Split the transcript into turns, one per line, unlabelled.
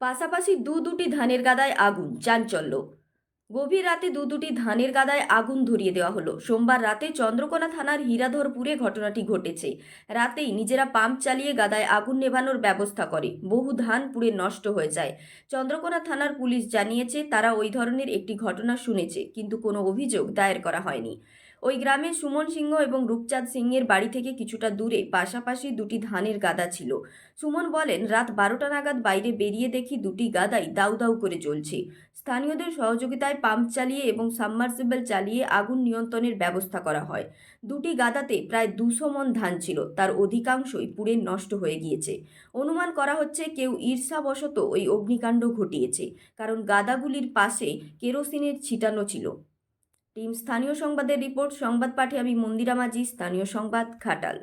পাশাপাশি দু দুটি ধানের গাদায় আগুন, চাঞ্চল্য। গভীর রাতে দু দুটি ধানের গাদায় আগুন ধরিয়ে দেওয়া হলো। সোমবার রাতে চন্দ্রকোনা থানার হীরাধরপুরে ঘটনাটি ঘটেছে। রাতেই নিজেরা পাম্প চালিয়ে গাদায় আগুন নেভানোর ব্যবস্থা করে। বহু ধান পুড়ে নষ্ট হয়ে যায়। চন্দ্রকোনা থানার পুলিশ জানিয়েছে, তারা ওই ধরনের একটি ঘটনা শুনেছে, কিন্তু কোনো অভিযোগ দায়ের করা হয়নি। ওই গ্রামে সুমন সিংহ এবং রূপচাঁদ সিংয়ের বাড়ি থেকে কিছুটা দূরে পাশাপাশি দুটি ধানের গাদা ছিল। সুমন বলেন, রাত বারোটা নাগাদ বাইরে বেরিয়ে দেখি দুটি গাদাই দাউ দাউ করে চলছে স্থানীয়দের সহযোগিতায় পাম্প চালিয়ে এবং সাবমার্সিবল চালিয়ে আগুন নিয়ন্ত্রণের ব্যবস্থা করা হয়। দুটি গাদাতে প্রায় দুশো মন ধান ছিল, তার অধিকাংশই পুড়ে নষ্ট হয়ে গিয়েছে। অনুমান করা হচ্ছে কেউ ঈর্ষাবশত ওই অগ্নিকাণ্ড ঘটিয়েছে, কারণ গাদাগুলির পাশে কেরোসিনের ছিটানো ছিল। টিম স্থানীয় সংবাদের রিপোর্ট সংবাদ পাঠে আমি মন্দিরা মাঝি স্থানীয় সংবাদ ঘাটাল।